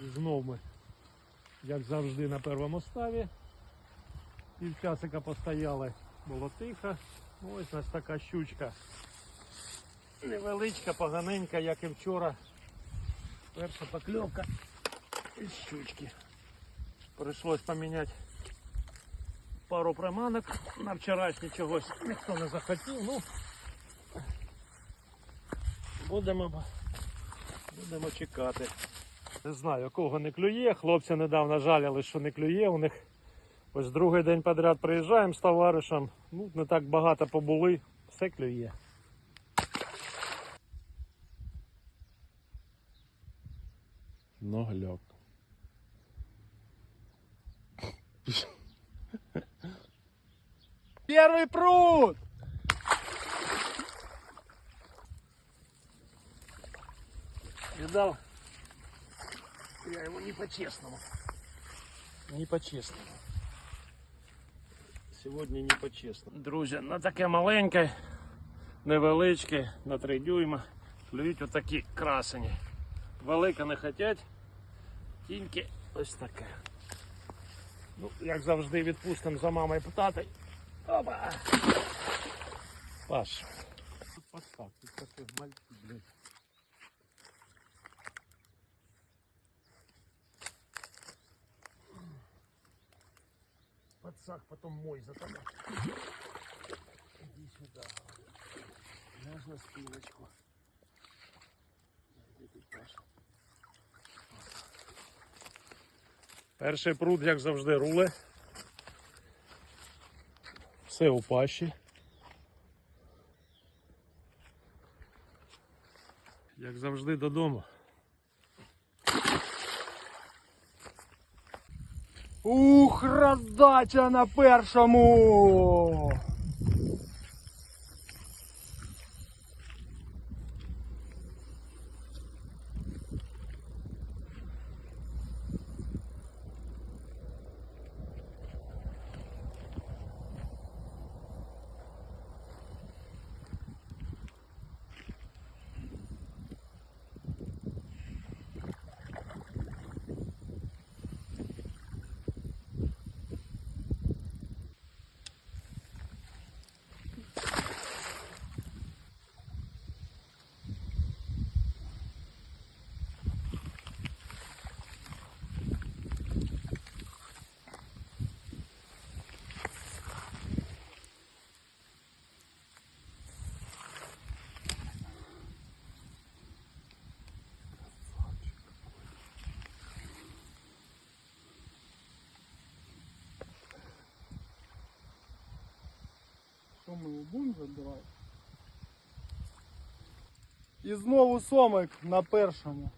І знов ми, як завжди, на першому ставі. Півчасика постояли, було тихо. Ось у нас така щучка. Невеличка, поганенька, як і вчора. Перша покльовка із щучки. Прийшлось поміняти пару приманок. На вчорашній чогось ніхто не захотів. Ну, будемо, будемо чекати. Не знаю, кого не клює. Хлопці недавно жаліли, що не клює. У них ось другий день підряд приїжджаємо з товаришем. Ну, не так багато побули, все клює. Ногльок. Первый пруд! Видал? Я его не по-честному. Не по-чесному. Сьогодні не по-чесному. Друзі, на таке маленьке, невеличке, на 3 дюйма. Клюють отакі красені. Велике не хотять, тільки ось таке. Ну, як завжди, відпустимо за мамою питати. Опа! Паш. Тут постав, тут таке блядь. Подсак потом мой за тобой. Иди сюда. На спиночку. Паша. Перший пруд, як завжди, руле. Все у пащі. Як завжди додому. Ух, роздача на першому! Ми його будемо забирати? І знову сомик на першому.